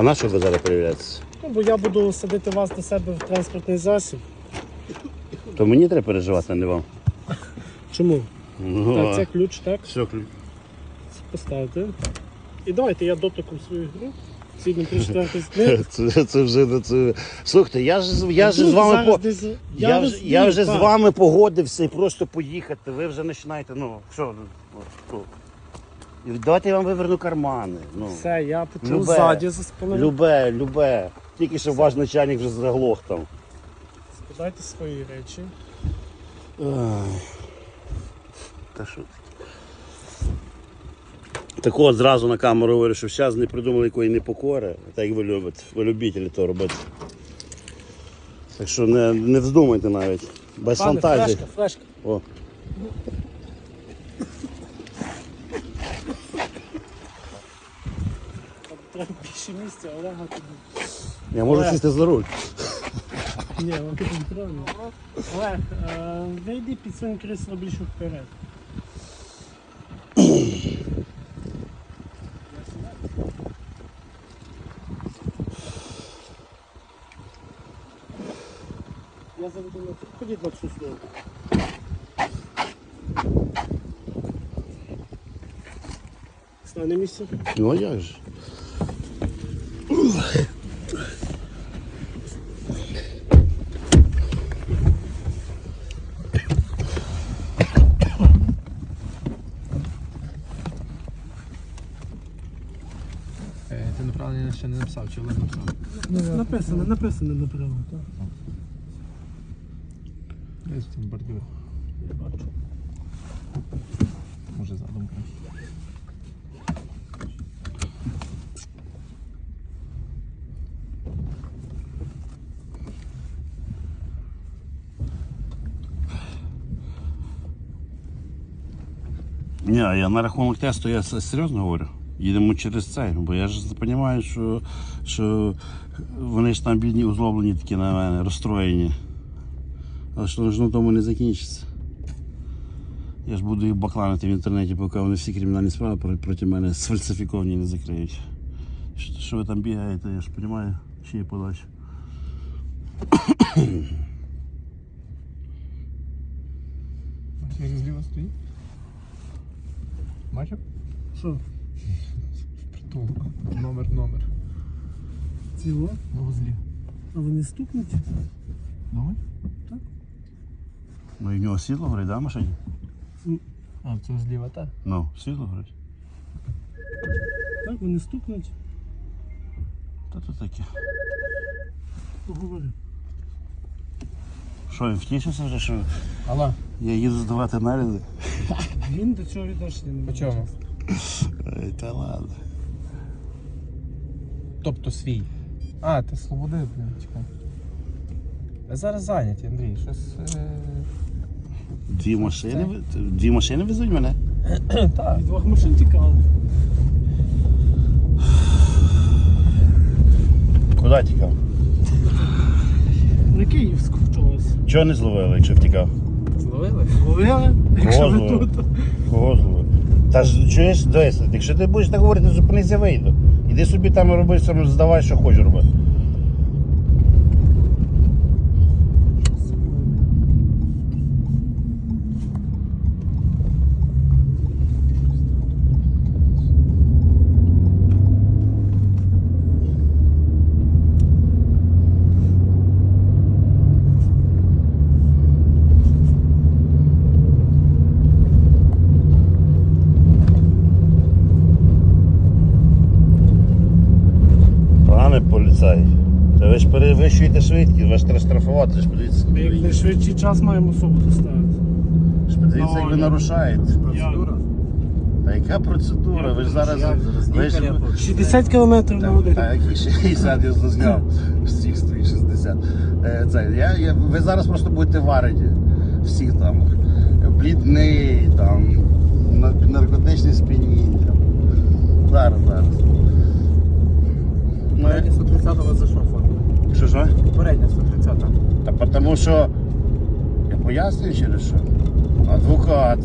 А на що ви зараз перевіряєтеся? Ну, бо я буду садити вас до себе в транспортний засіб. То мені треба переживати, а не вам. Чому? Ну, Так, це ключ, так? все, ключ. Поставте. І давайте я дотиком свою гру. Згідно про четвертий книги. Це, це вже не це. Слухайте, я ж я ж Ну, з вами по. Я, вже, я вже з вами погодився і просто поїхати. Ви вже починаєте, ну, що, ну, що? І Давайте я вам виверну кармани. Ну. Все, я почув Любе. ззаді за спиною. Любе, любе. Тільки що ваш начальник вже заглох там. Складайте свої речі. Ай. Та що таке? Так от зразу на камеру говорю, що зараз не придумали якої непокори, так як ви любите. Ви любителі то робити. Так що не, не вздумайте навіть. Без Пане, фантазії. флешка, флешка. О. Більше місця, Олега тобі. Я можу Олег. сісти за руль. Ні, вам тут правильно. Олег, е, вийди під своїм крісло більше вперед. Я заведу на цю. Ходіть на цю сторону. Стане місце. Ну а як же? Ще не написав, чи Олег написав? Написано, написано направо. Так. Десь там бордюр. Я бачу. Може задум краще. Ні, я на рахунок тесту я серйозно говорю. Їдемо через це, бо я ж розумію, що, що вони ж там бідні узлоблені такі на мене, розстроєні. Але що ж на тому не закінчиться. Я ж буду їх бакланити в інтернеті, поки вони всі кримінальні справи проти мене сфальсифіковані не закриють. Що, що ви там бігаєте, я ж розумію, ще є подача. Як зліва стоїть? Бачив? Що? Притул. Номер, номер. Ціло? На вузлі. А вони стукнуть? Думаєш? Ну і в нього світло горить, да, в машині? А, це зліва та? Ну, світло горить. Так, вони стукнуть. Та то таке. Поговори. Що, він втішився вже, що Алло, я їду здавати аналізи? Він до цього відношення не по чому? Та ладно. Тобто свій. А, ти свободи, блін, чекай. Зараз зайняті, Андрій, щось. Е... Дві машини, ви- дві машини везуть мене? Так. Від двох машин тікали. Куди тікав? На Київську вчилась. Чого не зловили, якщо втікав? Зловили? Ловили? Якщо ви зловили? тут. Кого зловив? Та ж чуєш, дивись, якщо ти будеш так говорити, зупинися, вийду. Іди собі там роби, здавай, що хочеш робити. Поліцай, та ви ж перевищуєте швидкість, вас треба штрафувати, ж подивіться. Ми як найшвидший час маємо особу доставити. Ж подивіться, як ви Ну, нарушаєте. Процедура? Та яка процедура? Ви ж зараз. Ви ж, 60 км на годину. А які 60 я зазняв. Всіх стоїть 60. Е, Це, я, я, ви зараз просто будете варені. Всіх там. Блідний, там, нар- наркотичне сп'яніння. Зараз, зараз. Ну, Передня 130 вас за що форма? що що? Передня 130. Та тому що. Я пояснюю через що? Адвокат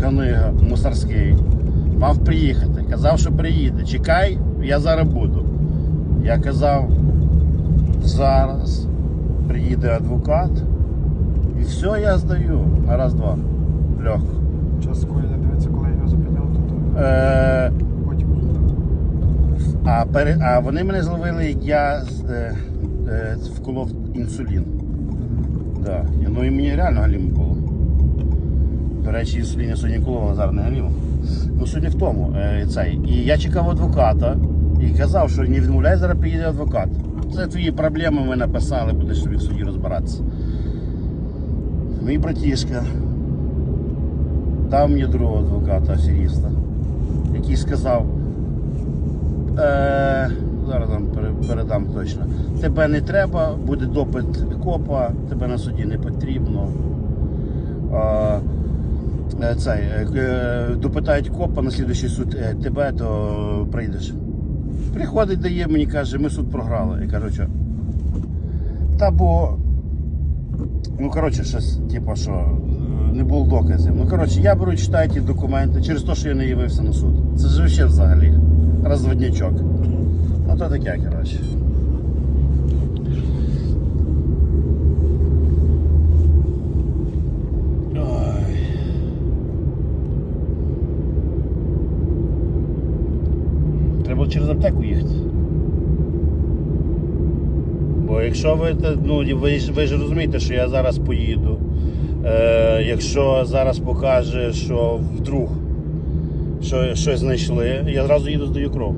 Ханига Мусарський мав приїхати. Казав, що приїде. Чекай, я зараз буду. Я казав, зараз приїде адвокат і все я здаю на раз-два. Легко. Час коли дивиться, коли я його зупиняв, то Е. а, пере, а вони мене зловили, як я е, е, вколов інсулін. Да. Ну і мені реально галімо було. До речі, інсулін я сьогодні колов, а зараз не галімо. Ну сьогодні в тому е, цей. І я чекав адвоката і казав, що не відмовляй, зараз приїде адвокат. Це твої проблеми, ми написали, будеш собі в суді розбиратися. Мій братішка дав мені другого адвоката, аферіста, який сказав. Е, зараз вам передам точно. Тебе не треба, буде допит копа, тебе на суді не потрібно. Е, цей, е, е, допитають копа на слідуючий суд е, тебе, то прийдеш. Приходить, дає мені, каже, ми суд програли. Я кажу, що? Та бо. Ну, коротше, щось, типу, що е, не було доказів. Ну, коротше, я беру, читаю ті документи через те, що я не явився на суд. Це ж взагалі. Розводнячок. Ну, то таке, коротше. Треба через аптеку їхати. Бо якщо ви, ну, ви, ж- ви ж розумієте, що я зараз поїду. Е, якщо зараз покаже, що вдруг що, щось знайшли, я зразу їду здаю кров.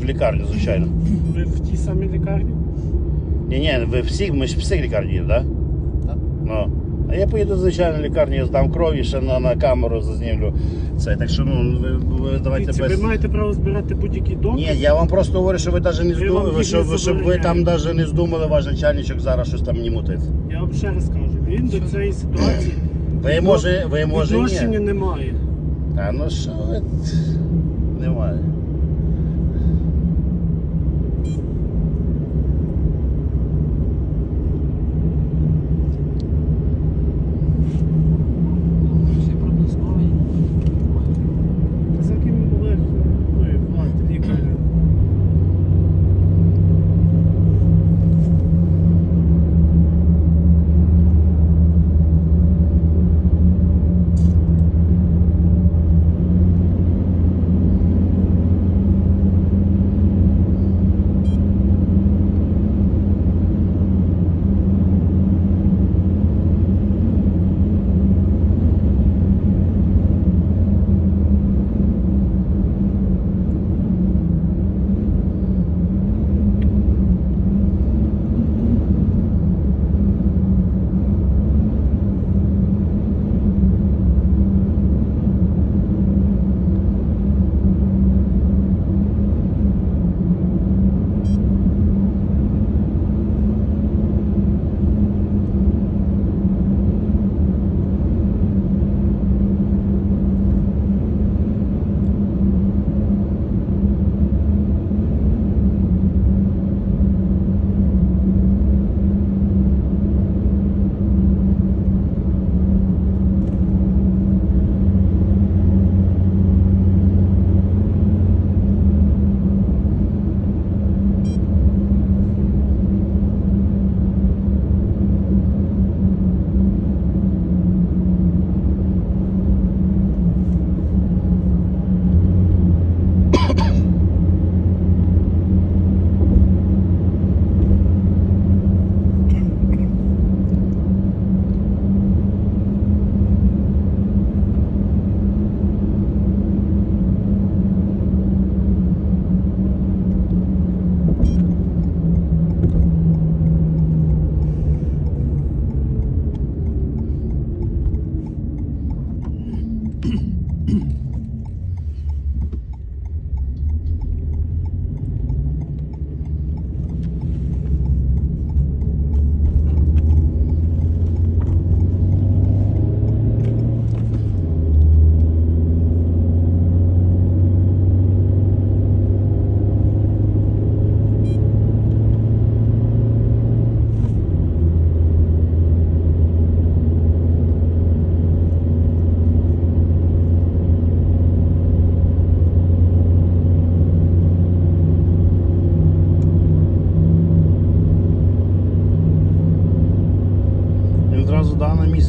В лікарню, звичайно. Ви в тій самій лікарні? Ні, ні, ви всі, ми ж всі лікарні їдемо, так? Так. Ну. А я поїду, звичайно, в лікарню, я здам кров і ще на, на камеру зазнімлю це. Так що ну, ви, ви давайте Дивіться, без. Ви маєте право збирати будь-які докази. Ні, я вам просто говорю, що ви навіть не вам здумали, їх щоб, не щоб ви забороняю. там навіть не здумали ваш начальничок зараз щось там мені мутить. Я вам ще раз кажу, він до цієї ситуації Ви може, ви може відношення немає. Та ну що от Немає.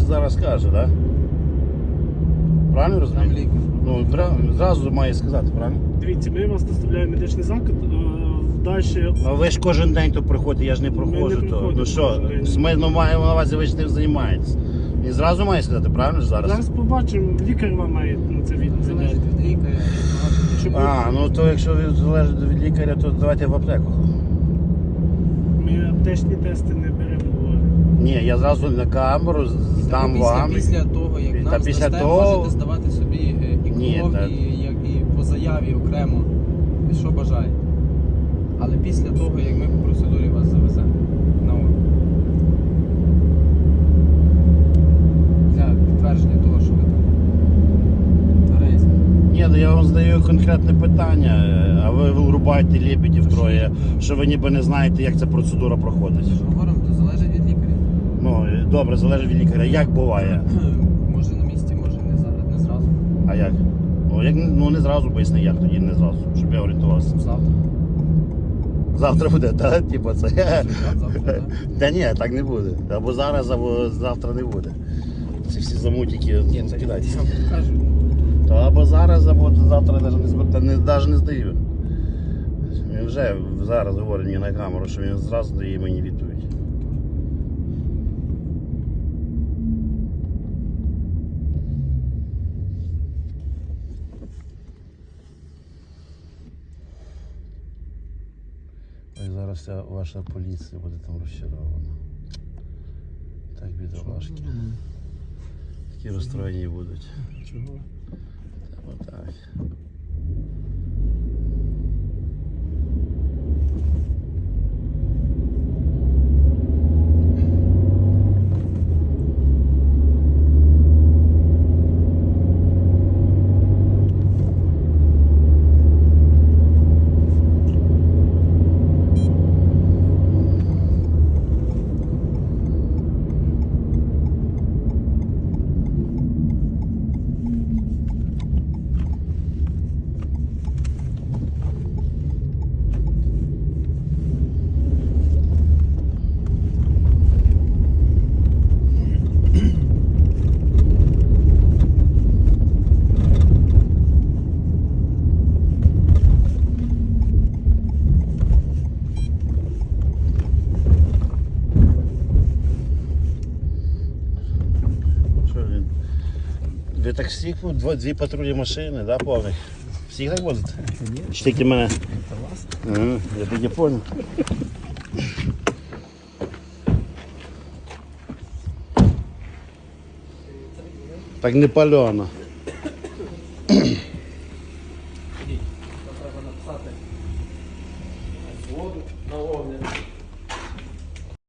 Зараз скаже, так? Правильно Там розумію? лікар. Ну, зразу має сказати, правильно? Дивіться, ми вас доставляємо в медичний заклад. Далі Ну ви ж кожен день тут приходите, я ж не проходжу не то. приходимо Ну що, кожен день. ми ну, маємо на увазі, ви ж тим займаєтесь. Він зразу має сказати, правильно ж зараз? зараз побачимо, лікар вам має на це відповідь. Залежить від лікаря. А, ну то якщо ви залежить від лікаря, то давайте в аптеку. Ми аптечні тести не беремо. Ні, я зразу на камеру здам після, вам. після того, як Та нам після здасте, того- можете здавати собі е, і Ні, та- і, як, і по заяві окремо, що бажаєте. Але після того, як ми по процедурі вас завеземо на орган. Для підтвердження того, що ви там тверезі. Ні, ну я вам задаю конкретне питання, е, а ви вирубаєте лебедів троє, що ви ніби не знаєте, як ця процедура проходить. Говоримо, то залежить від лікаря. Ну, е, добре, залежить від лікаря. Як буває? Може на місці, може не зараз, не зразу. А як? Ну, як ну не зразу поясни, як тоді не зразу, щоб я орієнтувався. Завтра. Завтра буде, так? Типу це. Завтра, так. Та ні, так не буде. Або зараз, або завтра не буде. Ці всі замутики Ні, я вам кажу. То або зараз, або завтра навіть не, збер- та не, навіть не здаю. Він вже зараз говорить мені на камеру, що він зразу дає мені відповідь. вся ваша поліція буде там розчарована. Так бідолашки. Такі розстроєні будуть. Чого? Отак. Що Так всіх дві патрульні машини, да, повних? Всіх так возите? Чи тільки мене? Ага, я і понял. Так не пальона.